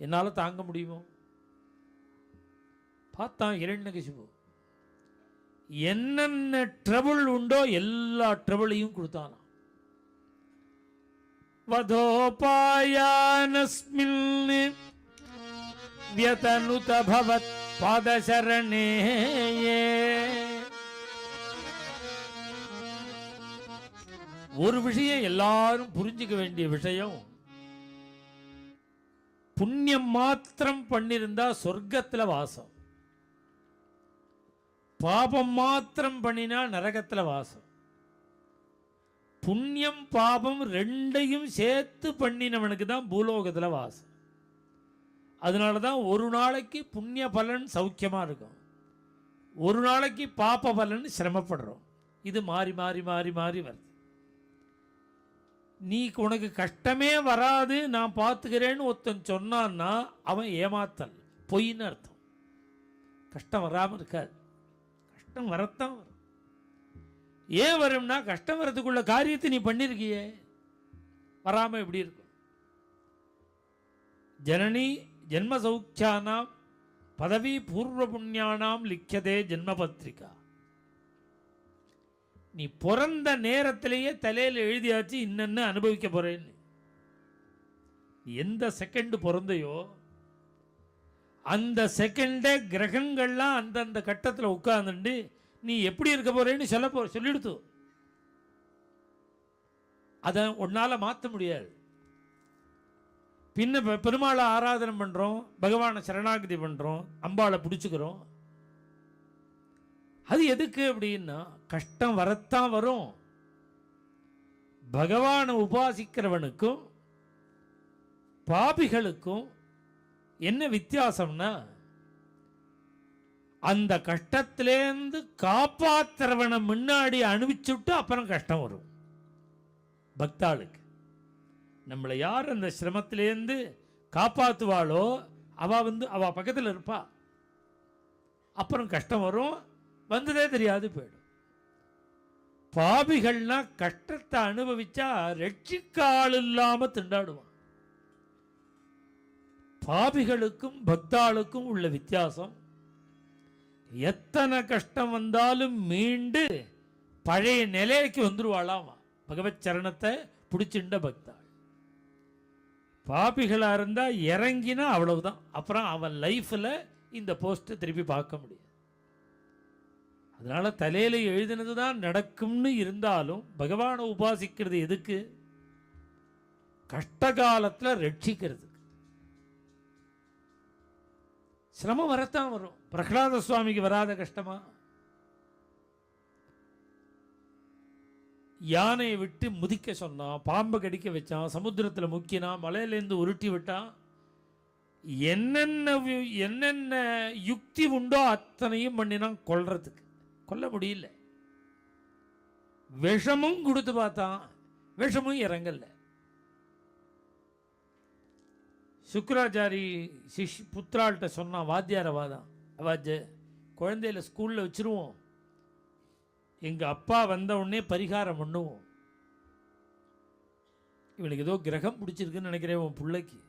என்னால் தாங்க முடியுமோ பார்த்தான் இரண்யகசிபு என்னென்ன ட்ரபிள் உண்டோ எல்லா ட்ரபிளையும் கொடுத்தானாம் வதோபாயானஸ்மின் व्यतनुत भवत् पादशरणे ஒரு விஷயம் எல்லாரும் புரிஞ்சுக்க வேண்டிய விஷயம் புண்ணியம் மாத்திரம் பண்ணியிருந்தா சொர்க்கத்தில் வாசம். பாபம் மாத்திரம் பண்ணினா நரகத்தில் வாசம். புண்ணியம் பாபம் ரெண்டையும் சேர்த்து பண்ணினவனுக்கு தான் பூலோகத்தில் வாசம். அதனால தான் ஒரு நாளைக்கு புண்ணிய பலன் சௌக்கியமாக இருக்கும். ஒரு நாளைக்கு பாப்ப பலன் சிரமப்படுறோம். இது மாறி மாறி மாறி மாறி வருது. நீ உனக்கு கஷ்டமே வராது நான் பார்த்துக்கிறேன்னு ஒருத்தன் சொன்னான்னா அவன் ஏமாத்தல். பொய்ன்னு அர்த்தம். கஷ்டம் வராமல் இருக்காது. கஷ்டம் வரத்தான் வரும். ஏன் வரும்னா கஷ்டம் வரதுக்குள்ள காரியத்தை நீ பண்ணியிருக்கியே வராமல் எப்படி இருக்கும்? ஜனனி ஜென்ம சௌக்கியானாம் பதவி பூர்வ புண்ணியானாம் லிக்கியதே ஜென்ம பத்திரிகா நீ பிறந்த நேரத்திலேயே தலையில் எழுதியாச்சு இன்னென்ன அனுபவிக்க போறேன்னு. நீ எந்த செகண்ட் பிறந்தையோ அந்த செகண்டே கிரகங்கள்லாம் அந்தந்த கட்டத்தில் உட்கார்ந்துட்டு நீ எப்படி இருக்க போறேன்னு சொல்ல போ சொல்லிடுத்து. அதை உன்னால் மாற்ற முடியாது. பின்ன பெருமாளை ஆராதனை பண்ணுறோம் பகவானை சரணாகதி பண்ணுறோம் அம்பாளை பிடிச்சிக்கிறோம் அது எதுக்கு அப்படின்னா கஷ்டம் வரத்தான் வரும். பகவானை உபாசிக்கிறவனுக்கும் பாபிகளுக்கும் என்ன வித்தியாசம்னா அந்த கஷ்டத்திலேருந்து காப்பாத்துறவனை முன்னாடி அனுபவிச்சுட்டு அப்புறம் கஷ்டம் வரும். பக்தாளுக்கு. நம்மளை யார் அந்த சிரமத்திலேருந்து காப்பாற்றுவாளோ அவ வந்து அவ பக்கத்தில் இருப்பா. அப்புறம் கஷ்டம் வரும். வந்ததே தெரியாது போயிடும். பாபிகள்னா கஷ்டத்தை அனுபவிச்சா ரட்சிக்காள் இல்லாம திண்டாடுவான். பாபிகளுக்கும் பக்தாளுக்கும் உள்ள வித்தியாசம் எத்தனை கஷ்டம் வந்தாலும் மீண்டு பழைய நிலைக்கு வந்துருவாளாமா பகவத் சரணத்தை பிடிச்சிண்ட பக்தாள். பாபிகளாக இருந்தால் இறங்கினா அவ்வளவுதான். அப்புறம் அவன் லைஃப்பில் இந்த போஸ்ட்டை திருப்பி பார்க்க முடியாது. அதனால் தலையில் எழுதினது தான் நடக்கும்னு இருந்தாலும் பகவானை உபாசிக்கிறது எதுக்கு? கஷ்ட காலத்தில் ரட்சிக்கிறதுக்கு சிரமம் வரத்தான் வரும். பிரகலாத சுவாமிக்கு வராத கஷ்டமா? யானையை விட்டு முதிக்க சொன்னான் பாம்பை கடிக்க வச்சான் சமுத்திரத்தில் முக்கினான் மலையிலேருந்து உருட்டி விட்டான். என்னென்ன என்னென்ன யுக்தி உண்டோ அத்தனையும் பண்ணினான் கொல்றதுக்கு. கொல்ல முடியல. விஷமும் கொடுத்து பார்த்தான் விஷமும் இறங்கல. சுக்கராச்சாரி சிஷ் புத்திராள்கிட்ட சொன்னான் வாத்தியாரவாதான் அவாஜ குழந்தையில ஸ்கூலில் வச்சிருவோம். எங்கள் அப்பா வந்த உடனே பரிகாரம் பண்ணுவோம். இவனுக்கு ஏதோ கிரகம் பிடிச்சிருக்குன்னு நினைக்கிறேன் உன் பிள்ளைக்கு.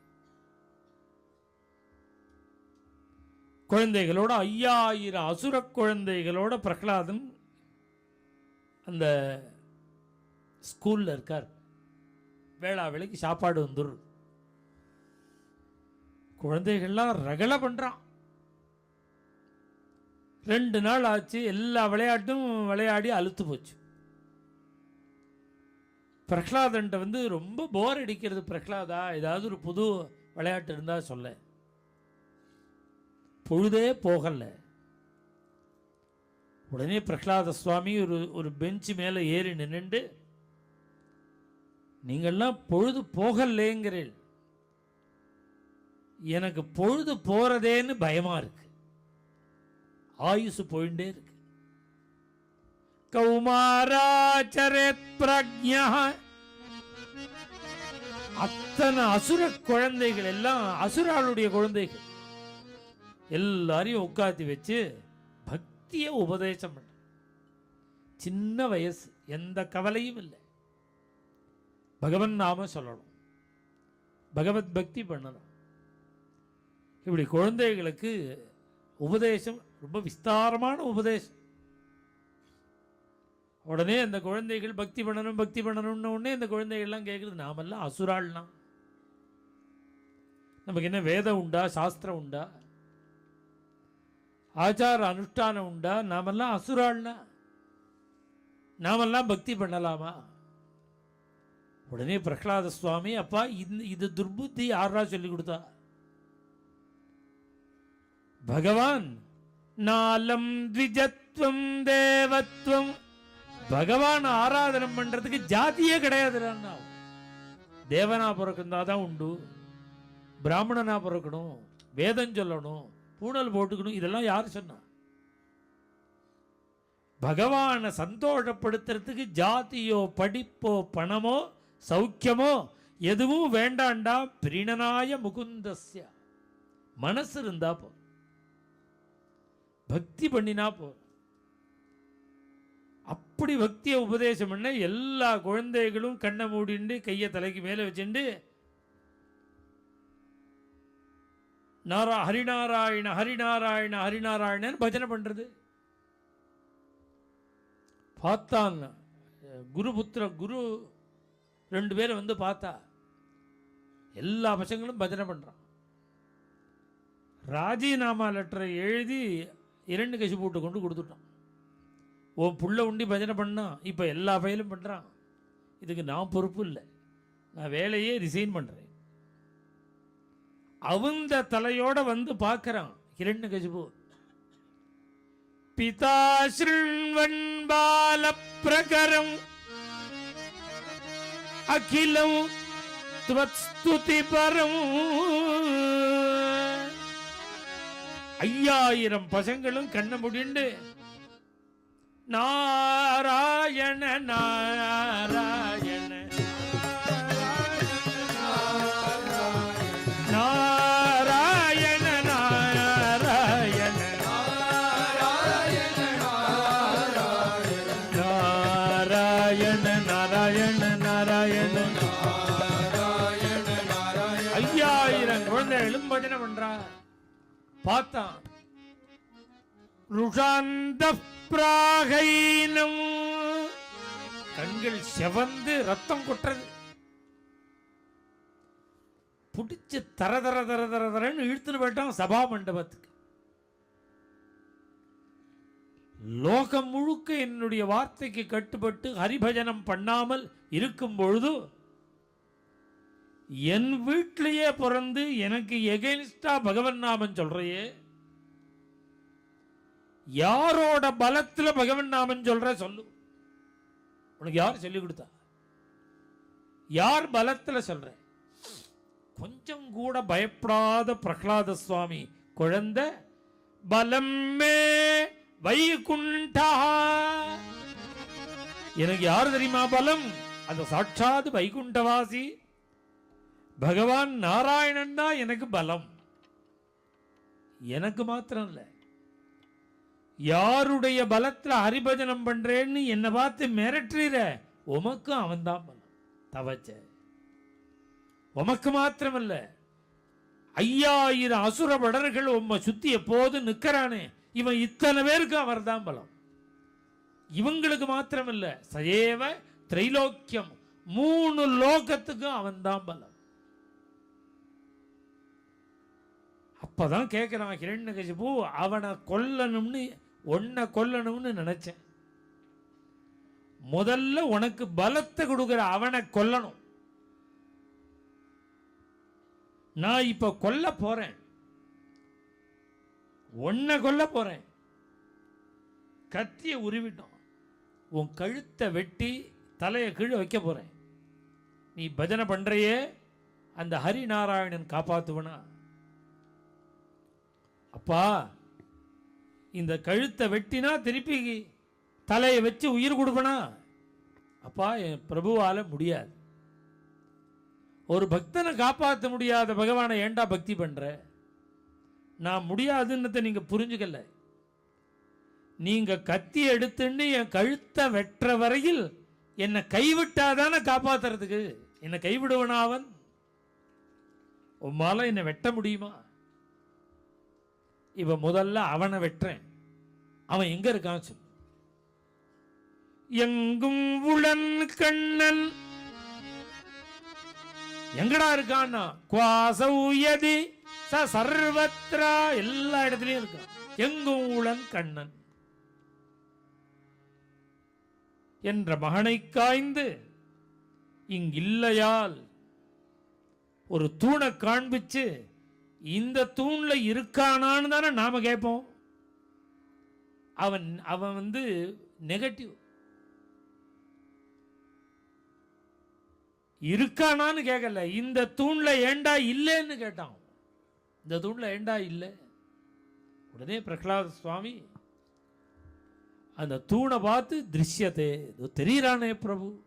குழந்தைகளோட ஐயாயிரம் அசுர குழந்தைகளோட பிரகலாதன் அந்த ஸ்கூலில் இருக்கார். வேளா வேலைக்கு சாப்பாடு வந்துடும் குழந்தைகள்லாம் ரகலை பண்ணுறான் ரெண்டு நாள் ஆச்சு எல்லா விளையாட்டும் விளையாடி அழுத்து போச்சு. பிரகலாதன்ட்ட வந்து ரொம்ப போர் அடிக்கிறது பிரகலாதா? ஏதாவது ஒரு புது விளையாட்டு இருந்தால் சொல்ல பொழுதே போகலை. உடனே பிரகலாத சுவாமி ஒரு ஒரு பெஞ்ச் மேலே ஏறி நின்னுண்டு நீங்கள்லாம் பொழுது போகலேங்கிறீள். எனக்கு பொழுது போகிறதேன்னு பயமாக இருக்கு. ஆயுசு போயிட்டே இருக்கு. கௌமாராச்சரத் பிரக்ஞா அத்தனை அசுர குழந்தைகள் எல்லாம் அசுராளுடைய குழந்தைகள். எல்லாரையும் உட்காத்தி வச்சு பக்தியை உபதேசம் பண்ண. சின்ன வயசு எந்த கவலையும் இல்லை. பகவன் நாம சொல்லணும். பகவத் பக்தி பண்ணணும். இப்படி குழந்தைகளுக்கு உபதேசம் ரொம்ப விஸ்தாரமான உபதேசம். உடனே அந்த குழந்தைகள் பக்தி பண்ணணும் பக்தி பண்ணணும்னு உடனே இந்த குழந்தைகள்லாம் கேட்குறது நாமெல்லாம் அசுராள்லாம் நமக்கு என்ன வேதம் உண்டா சாஸ்திரம் உண்டா? ஆச்சார அனுஷ்டானம் உண்டா? நாமெல்லாம் அசுராள்னா? நாமெல்லாம் பக்தி பண்ணலாமா? உடனே பிரகலாத சுவாமி அப்பா இந்த இது துர்புத்தி யாரா சொல்லி கொடுத்தா? பகவான் நாலம் த்விஜத்வம் தேவத்வம். பகவான் ஆராதனம் பண்றதுக்கு ஜாதியே கிடையாது தேவனா பிறக்குந்தா தான் உண்டு. பிராமணனா பிறக்கணும். வேதம் சொல்லணும். ஊழல் போட்டுக்கணும் இதெல்லாம் யார் சொன்னா? பகவானை சந்தோஷப்படுத்துறதுக்கு ஜாதியோ படிப்போ பணமோ சௌக்கியமோ எதுவும் வேண்டாண்டா? பிரிணனாய முகுந்தஸ்ய. மனசு இருந்தா போ. பக்தி பண்ணினா போ. அப்படி பக்தியை உபதேசம் பண்ண எல்லா குழந்தைகளும் கண்ணை மூடிண்டு கையை தலைக்கு மேலே வச்சுட்டு நாரா ஹரிநாராயண ஹரிநாராயண ஹரிநாராயணன் பஜனை பண்ணுறது பார்த்தாங்க. குருபுத்திர குரு ரெண்டு பேரை வந்து பார்த்தா. எல்லா பசங்களும் பஜனை பண்ணுறான் ராஜினாமா லெட்டரை எழுதி இரண்டு கசி போட்டு கொண்டு கொடுத்துட்டான். உன் புள்ள உண்டி பஜனை பண்ணான் இப்போ எல்லா ஃபைலும் பண்ணுறான் இதுக்கு நான் பொறுப்பு இல்லை. நான் வேலையே ரிசைன் பண்ணுறேன் அவுந்த தலையோட வந்து பார்க்கறான். இரண்டு கஜபு பிதா ஸ்ருண்வன் பால பிரகரம். அகிலம் துவஸ்துதி பரம். ஐயாயிரம் பசங்களும் கண்ண முடிண்டு. நாராயண நாராயண நாராயண பார்த்தான். ருஷாந்த பிராகைனம் கண்கள் செவந்து ரத்தம் கொட்டுறது. பிடிச்சு தர தர தர தர தரன்னு இழுத்துன்னு போயிட்டான் சபா மண்டபத்துக்கு. லோகம் முழுக்க என்னுடைய வார்த்தைக்கு கட்டுப்பட்டு ஹரிபஜனம் பண்ணாமல் இருக்கும் பொழுது என் வீட்டிலேயே பிறந்து எனக்கு எகெயின்ஸ்டா பகவன் நாமம் சொல்றையே? யாரோட பலத்தில் பகவன் நாமம் சொல்ற சொல்லு. உனக்கு யார் சொல்லிக் கொடுத்தா? யார் பலத்தில் சொல்ற? கொஞ்சம் கூட பயப்படாத பிரகலாத சுவாமி குழந்தை பலமே வைகுண்டா. எனக்கு யார் தெரியுமா பலம்? அந்த சாட்சாத் வைகுண்டவாசி. பகவான் நாராயணன் தான் எனக்கு பலம். எனக்கு மாத்திரம் இல்லை யாருடைய பலத்துல ஹரிபஜனம் பண்றேன்னு என்னை பார்த்து மிரட்டுற உமக்கும் அவன்தான் பலம். தவச்ச. உமக்கு மாத்திரமல்ல. ஐயாயிரம் அசுர படர்கள் உம்மை சுத்தி எப்போது நிற்கிறானே இவன் இத்தனை பேருக்கு அவர்தான் பலம். இவங்களுக்கு மாத்திரமில்ல. சயேவ திரைலோக்கியம் மூணு லோகத்துக்கும் அவன்தான் பலம். அப்பதான் கேட்கிறான் கிரண்யகசிபு அவனை கொல்லணும்னு உன்னை கொல்லணும்னு நினைச்சேன். முதல்ல உனக்கு பலத்தை கொடுக்கிற அவனை கொல்லணும். நான் இப்ப கொல்ல போறேன். உன்னை கொல்ல போறேன். கத்திய உருவிட்டோம். உன் கழுத்தை வெட்டி தலையை கீழே வைக்க போறேன். நீ பஜனை பண்றையே அந்த ஹரிநாராயணன் காப்பாத்துவனா? அப்பா இந்த கழுத்தை வெட்டினா திருப்பி தலையை வச்சு உயிர் கொடுப்பனா? அப்பா என் பிரபுவால் முடியாது. ஒரு பக்தனை காப்பாற்ற முடியாத பகவானை ஏன்டா பக்தி பண்ணுற நான் முடியாதுன்னத நீங்கள் புரிஞ்சுக்கல. நீங்கள் கத்தி எடுத்துன்னு என் கழுத்தை வெட்டுற வரையில் என்னை கைவிட்டாதானே காப்பாத்துறதுக்கு? என்னை கைவிடுவனா அவன் உம்மால என்னை வெட்ட முடியுமா? இவன் முதல்ல அவனை வெட்டுறேன். அவன் எங்க இருக்கான் சொல்லு. எங்கும் உளன் கண்ணன் எங்கடா இருக்கான்னா? குவாசௌயதி ச சர்வத்ரா எல்லா இடத்துலயும் இருக்கான் எங்கும் உளன் கண்ணன். என்ற மகனை காய்ந்து இங்கில்லையால் ஒரு தூணை காண்பிச்சு இந்த தூணில் இருக்கானான்னு தானே நாம் கேட்போம். அவன் அவன் வந்து நெகட்டிவ் இருக்கானான்னு கேட்கல. இந்த தூணில் ஏண்டா இல்லைன்னு கேட்டான். இந்த தூணில் ஏண்டா இல்லை? உடனே பிரகலாத சுவாமி அந்த தூணை பார்த்து திருஷ்யத்தை இதோ பிரபு.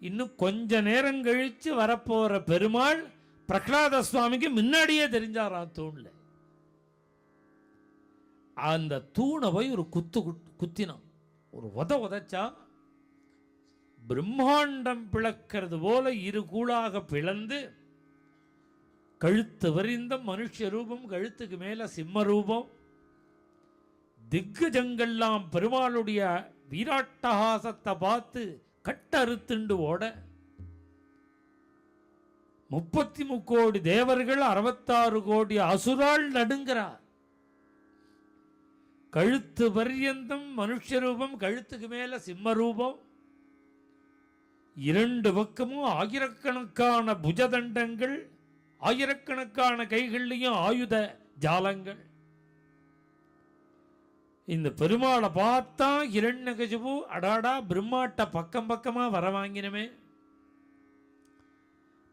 இன்னும் கொஞ்ச நேரம் கழித்து வரப்போகிற பெருமாள் பிரகலாத சுவாமிக்கு முன்னாடியே தெரிஞ்சாராம் தூண்ல? அந்த தூணை போய் ஒரு குத்து குத்தினான். ஒரு உத உதைச்சா பிரம்மாண்டம் பிளக்கிறது போல இரு கூழாக பிளந்து கழுத்து வரிந்த மனுஷ ரூபம் கழுத்துக்கு மேல சிம்ம ரூபம் திக்குஜங்கள்லாம் பெருமாளுடைய வீராட்டகாசத்தை பார்த்து கட்டறுத்துண்டு ஓட முப்பத்தி முக்கோடி தேவர்கள் அறுபத்தாறு கோடி அசுரால் நடுங்கிறார். கழுத்து பரியந்தம் மனுஷ ரூபம் கழுத்துக்கு மேல சிம்ம ரூபம். இரண்டு பக்கமும் ஆயிரக்கணக்கான புஜதண்டங்கள் ஆயிரக்கணக்கான கைகள்லையும் ஆயுத ஜாலங்கள். இந்த பெருமாளை பார்த்தா இரண்யகசிபு அடாடா பிரம்மாட்ட பக்கம் பக்கமா வர வாங்கினமே.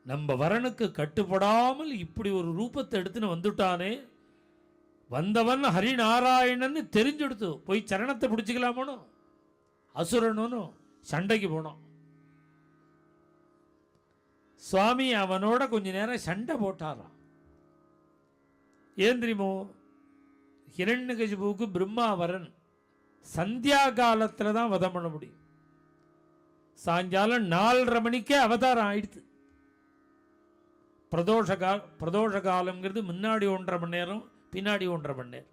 நம்ம வரனுக்கு கட்டுப்படாமல் இப்படி ஒரு ரூபத்தை எடுத்துன்னு வந்துட்டானே. வந்தவன் ஹரிநாராயணன்னு தெரிஞ்செடுத்து போய் சரணத்தை பிடிச்சிக்கலாமோனோ அசுரனும் சண்டைக்கு போனோம் சுவாமி அவனோட கொஞ்ச நேரம் சண்டை போட்டாராம். ஏன் தெரியுமோ ஹிரண்யகஜிபுவுக்கு பிரம்மாவரன் சந்தியா காலத்தில் தான் வதம் பண்ண முடியும். சாயங்காலம் நாலரை மணிக்கே அவதாரம் ஆயிடுது. பிரதோஷ கா பிரதோஷ காலங்கிறது முன்னாடி ஒன்றரை மணி நேரம் பின்னாடி ஒன்றரை மணி நேரம்.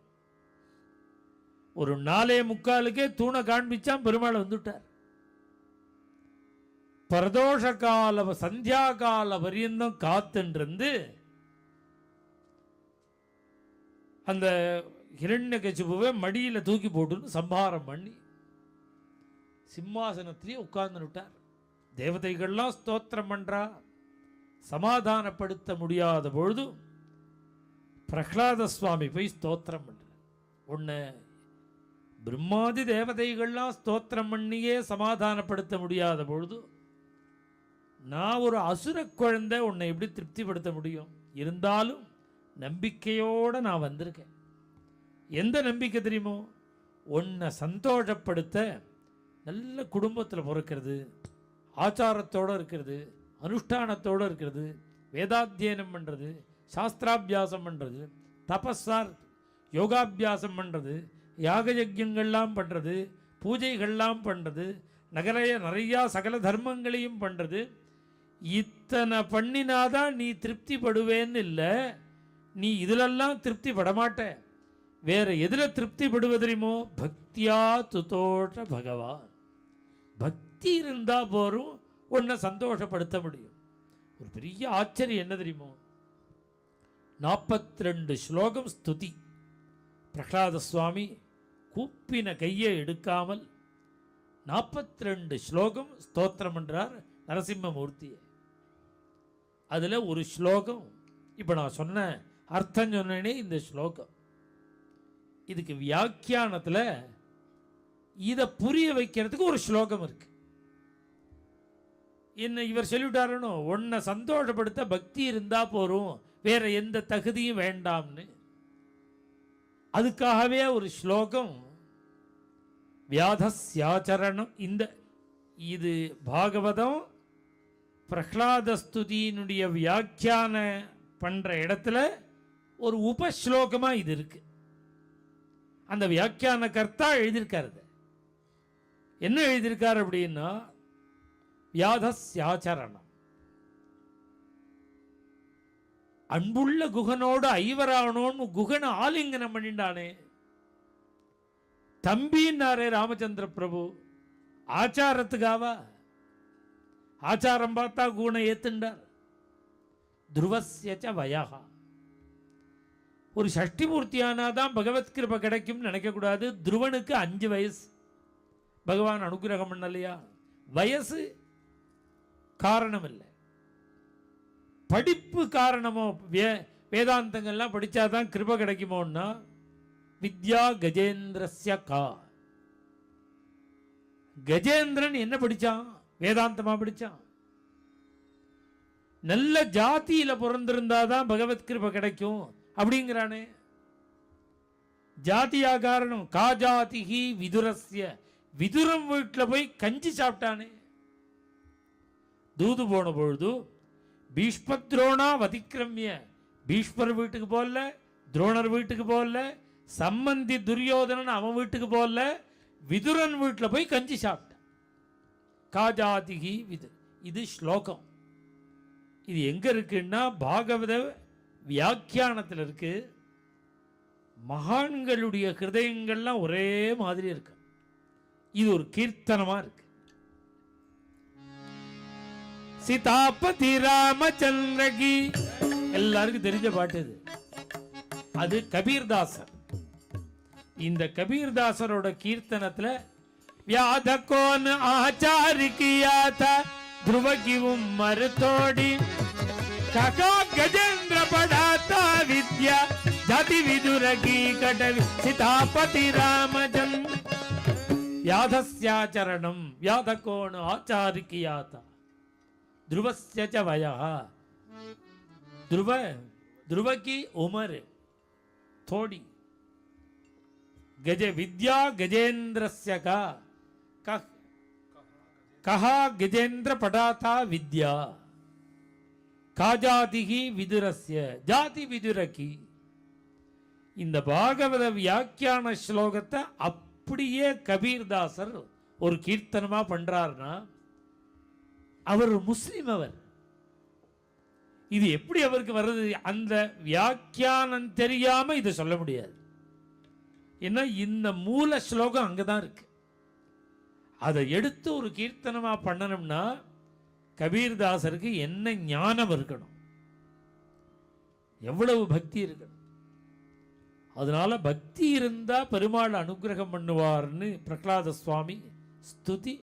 ஒரு நாலே முக்காலுக்கே தூணை காண்பிச்சான் பெருமாள் வந்துட்டார். பிரதோஷ கால சந்தியா கால பரியந்தம் காத்துன்றிருந்து அந்த ஹிரண்யகசிபுவை மடியில் தூக்கி போட்டுன்னு சம்ஹாரம் பண்ணி சிம்மாசனத்திலேயே உட்கார்ந்து விட்டார் தேவதைகள்லாம் ஸ்தோத்திரம் பண்ணுறா சமாதானப்படுத்த முடியாத பொழுது பிரகலாத சுவாமி போய் ஸ்தோத்திரம் பண்றார் ஒன்று பிரம்மாதி தேவதைகள்லாம் ஸ்தோத்திரம் பண்ணியே சமாதானப்படுத்த முடியாத பொழுது நான் ஒரு அசுர குழந்தை உன்னை எப்படி திருப்திப்படுத்த முடியும்? இருந்தாலும் நம்பிக்கையோட நான் வந்திருக்கேன். எந்த நம்பிக்கை தெரியுமோ? உன்னை சந்தோஷப்படுத்த நல்ல குடும்பத்தில் பிறக்கிறது ஆச்சாரத்தோடு இருக்கிறது அனுஷ்டானத்தோடு இருக்கிறது வேதாத்தியனம் பண்ணுறது சாஸ்திராபியாசம் பண்ணுறது தபஸார் யோகாபியாசம் பண்ணுறது யாக யஜ்யங்கள்லாம் பண்ணுறது பூஜைகள்லாம் பண்ணுறது நகரைய நிறையா சகல தர்மங்களையும் பண்ணுறது இத்தனை பண்ணினாதான் நீ திருப்தி படுவேன்னு இல்லை நீ இதிலெல்லாம் திருப்தி படமாட்ட வேறு எதில் திருப்தி படுவது பக்தியா துதோட்ட பகவான். பக்தி இருந்தால் போரும் உன்னை சந்தோஷப்படுத்த முடியும். ஒரு பெரிய ஆச்சரியம் என்ன தெரியுமோ? நாற்பத்தி ரெண்டு ஸ்லோகம் ஸ்துதி. பிரகலாத சுவாமி கூப்பின கையை எடுக்காமல் நாற்பத்தி ரெண்டு ஸ்லோகம் ஸ்தோத்திரம் என்றார் நரசிம்மமூர்த்தியை அதில் ஒரு ஸ்லோகம் இப்போ நான் சொன்ன அர்த்தம் சொன்னேனே இந்த ஸ்லோகம். இதுக்கு வியாக்கியானத்தில் இதை புரிய வைக்கிறதுக்கு ஒரு ஸ்லோகம் இருக்குது என்ன இவர் சொல்லிவிட்டாருனோ உன்னை சந்தோஷப்படுத்த பக்தி இருந்தா போரும் வேற எந்த தகுதியும் வேண்டாம்னு. அதுக்காகவே ஒரு ஸ்லோகம் வியாதஸ்யாச்சரணம். இந்த இது பாகவதம் பிரஹ்லாதஸ்துதியினுடைய வியாக்கியான பண்ற இடத்துல ஒரு உபஸ்லோகமா இது இருக்கு. அந்த வியாக்கியான கர்த்தா எழுதியிருக்காரு என்ன எழுதியிருக்காரு அப்படின்னா வியாதஸ்யாச்சரணம் அன்புள்ள குகனோடு ஐவரானோன்னு குகனை ஆலிங்கனம் பண்ணிட்டானே. தம்பின்னாரே ராமச்சந்திர பிரபு. ஆச்சாரத்துக்காவா? ஆச்சாரம் பார்த்தா குணை ஏத்துண்டார். துருவசியச்ச வயகா ஒரு சஷ்டி மூர்த்தியானாதான் பகவத் கிருப கிடைக்கும்னு நினைக்கக்கூடாது. துருவனுக்கு அஞ்சு வயசு. பகவான் அனுகிரகம் பண்ணலையா? வயசு காரணம் இல்லை படிப்பு காரணமோ வே வேதாந்தங்கள்லாம் படித்தாதான் கிருப கிடைக்குமோன்னா வித்யா கஜேந்திரஸ்ய கா. கஜேந்திரன் என்ன படிச்சான்? வேதாந்தமாக படித்தான் நல்ல ஜாதியில பிறந்திருந்தாதான் பகவத் கிருப கிடைக்கும் அப்படிங்கிறானே. ஜாதியா காரணம் கா ஜாதிஹி விதுரஸ்ய. விதுரம் வீட்டில் போய் கஞ்சி சாப்பிட்டானே. தூது போன பொழுது பீஷ்மத்ரோணா வதிக்கிரமிய. பீஷ்மர் வீட்டுக்கு போகல துரோணர் வீட்டுக்கு போகல சம்மந்தி துரியோதனன் அவன் வீட்டுக்கு போகல விதுரன் வீட்டில் போய் கஞ்சி சாப்பிட்டான். காஜாதிகி விது. இது ஸ்லோகம். இது எங்கே இருக்குன்னா பாகவத வியாக்கியானத்தில் இருக்கு. மகான்களுடைய ஹிருதயங்கள்லாம் ஒரே மாதிரி இருக்கு. இது ஒரு கீர்த்தனமாக இருக்குது சீதாபதி ராமச்சந்திரகி. எல்லாருக்கும் தெரிஞ்ச பாட்டு இது. அது கபீர்தாசர் இந்த கபீர்தாசரோட கீர்த்தனத்துல வியாத கோன் ஆச்சாரிக்கியாத துருவகிவும் மறுத்தோடி ககா கஜேந்திர படாத்தா வித்யா ஜாதி விதுரகி கடவி சீதாபதி ராமஜன். வியாதஸ்யாச்சரணம் வியாத கோன் ஆச்சாரிக்கியாதா. रामचंद्र व्याधस्याचरणम व्याध कौन आचार किया था ध्रुवस्य च वयः ध्रुव ध्रुव की उम्र थोड़ी गज विद्या गजेंद्रस्य का कह कहा गजेंद्र पढ़ाता विद्या காஜாதிகி விதுரஸ்ய ஜாதி விதுரகி இந்த பாகவத வியாக்கியான ஸ்லோகத்தை அப்படியே கபீர்தாசர் ஒரு கீர்த்தனமா பண்றாருன்னா அவர் முஸ்லீம் அவர். இது எப்படி அவருக்கு வர்றது? அந்த வியாக்கியானம் தெரியாம இதை சொல்ல முடியாது. ஏன்னா இந்த மூல ஸ்லோகம் அங்கே தான் இருக்கு. அதை எடுத்து ஒரு கீர்த்தனமாக பண்ணணும்னா கபீர்தாசருக்கு என்ன ஞானம் இருக்கணும்? எவ்வளவு பக்தி இருக்கணும்? அதனால பக்தி இருந்தால் பெருமாள் அனுகிரகம் பண்ணுவார்னு பிரகலாத சுவாமி ஸ்துதி